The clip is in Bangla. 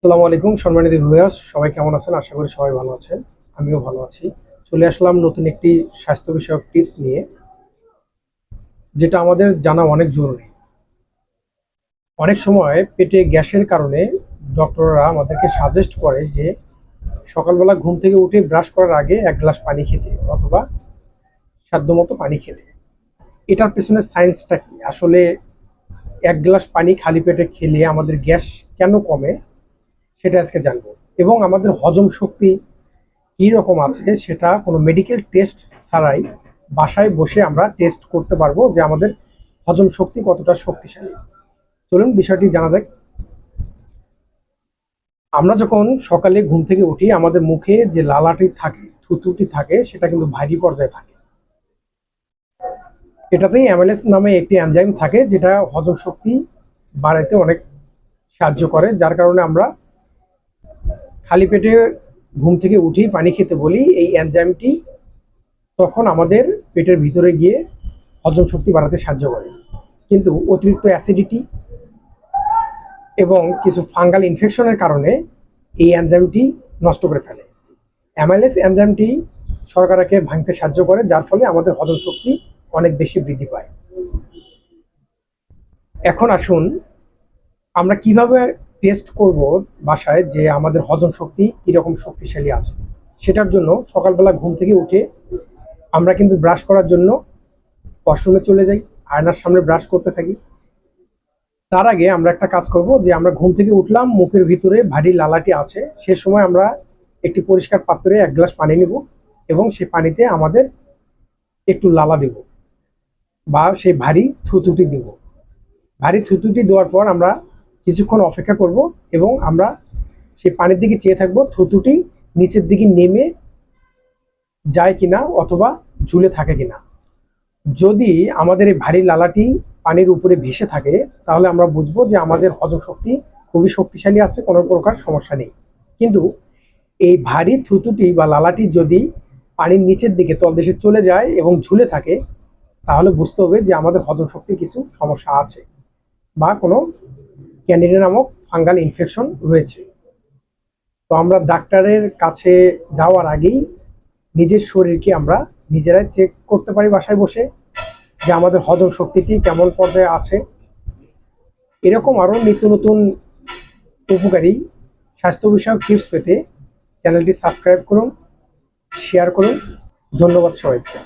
আসসালামু আলাইকুম, সম্মানিত ভিউয়ার্স সবাই কেমন আছেন? আশা করি সবাই ভালো আছেন, আমিও ভালো আছি। চলে আসলাম নতুন একটি স্বাস্থ্য বিষয়ক টিপস নিয়ে, যেটা আমাদের জানা অনেক জরুরি। অনেক সময় পেটে গ্যাসের কারণে ডক্টররা আমাদেরকে সাজেস্ট করে যে, সকালবেলা ঘুম থেকে উঠে ব্রাশ করার আগে এক গ্লাস পানি খেতে অথবা সাধ্যমতো পানি খেতে এটার পেছনে সায়েন্সটা কি? আসলে এক গ্লাস পানি খালি পেটে খেলে আমাদের গ্যাস কেন কমে? সেটা আজকে জানব। এবং আমাদের হজম শক্তি কী রকম আছে সেটা কোনো মেডিকেল টেস্ট ছাড়াই বাসায় বসে আমরা টেস্ট করতে পারব যে আমাদের হজম শক্তি কতটা শক্তিশালী। চলুন বিষয়টি জানা যাক। আমরা যখন সকালে ঘুম থেকে উঠি, আমাদের মুখে যে লালাটি থাকে, থুতুটি থাকে, সেটা কিন্তু ভারী পর্যায়ে থাকে। এটাতেই অ্যামেলেস নামে একটি এনজাইম থাকে, যেটা হজম শক্তি বাড়াইতে অনেক সাহায্য করে, যার কারণে আমরা খালি পেটে ঘুম থেকে উঠি পানি খেতে বলি, এই এনজাইমটি তখন আমাদের পেটের ভিতরে গিয়ে হজম শক্তি বাড়াতে সাহায্য করে। কিন্তু অতিরিক্ত অ্যাসিডিটি এবং কিছু ফাঙ্গাল ইনফেকশনের কারণে এই এনজাইমটি নষ্ট করে ফেলে। অ্যামাইলেস এনজাইমটি শর্করাকে ভাঙতে সাহায্য করে, যার ফলে আমাদের হজম শক্তি অনেক বেশি বৃদ্ধি পায়। এখন আসুন আমরা কীভাবে টেস্ট করব বাসায় যে আমাদের হজম শক্তি কীরকম শক্তিশালী আছে। সেটার জন্য সকালবেলা ঘুম থেকে উঠে আমরা কিন্তু ব্রাশ করার জন্য ওয়াশরুমে চলে যাই, আয়নার সামনে ব্রাশ করতে থাকি। তার আগে আমরা একটা কাজ করব যে আমরা ঘুম থেকে উঠলাম, মুখের ভিতরে ভারী লালাটি আছে, সে সময় আমরা একটি পরিষ্কার পাত্রে এক গ্লাস পানি নেব এবং সেই পানিতে আমাদের একটু লালা দেব বা সেই ভারী থুতুটি দেব। ভারী থুতুটি দেওয়ার পর আমরা কিছুক্ষণ অপেক্ষা করব এবং আমরা সেই পানির দিকে চেয়ে থাকব, থুতুটি নিচের দিকে নেমে যায় কিনা অথবা ঝুলে থাকে কিনা। যদি আমাদের এই ভারী লালাটি পানির উপরে ভেসে থাকে, তাহলে আমরা বুঝব যে আমাদের হজম শক্তি খুবই শক্তিশালী আছে, কোনো প্রকার সমস্যা নেই। কিন্তু এই ভারী থুতুটি বা লালাটি যদি পানির নিচের দিকে তলদেশে চলে যায় এবং ঝুলে থাকে, তাহলে বুঝতে হবে যে আমাদের হজম শক্তির কিছু সমস্যা আছে বা কোনো ক্যান্ডিডা নামক ফাঙ্গাল ইনফেকশন রয়েছে। তো আমরা ডাক্তারের কাছে যাওয়ার আগেই নিজের শরীরকে আমরা নিজেরাই চেক করতে পারি বাসায় বসে যে আমাদের হজম শক্তিটি কেমন পর্যায়ে আছে। এরকম আরও নিত্য নতুন উপকারী স্বাস্থ্য বিষয়ক টিপস পেতে চ্যানেলটি সাবস্ক্রাইব করুন শেয়ার করুন। ধন্যবাদ সবাইকে।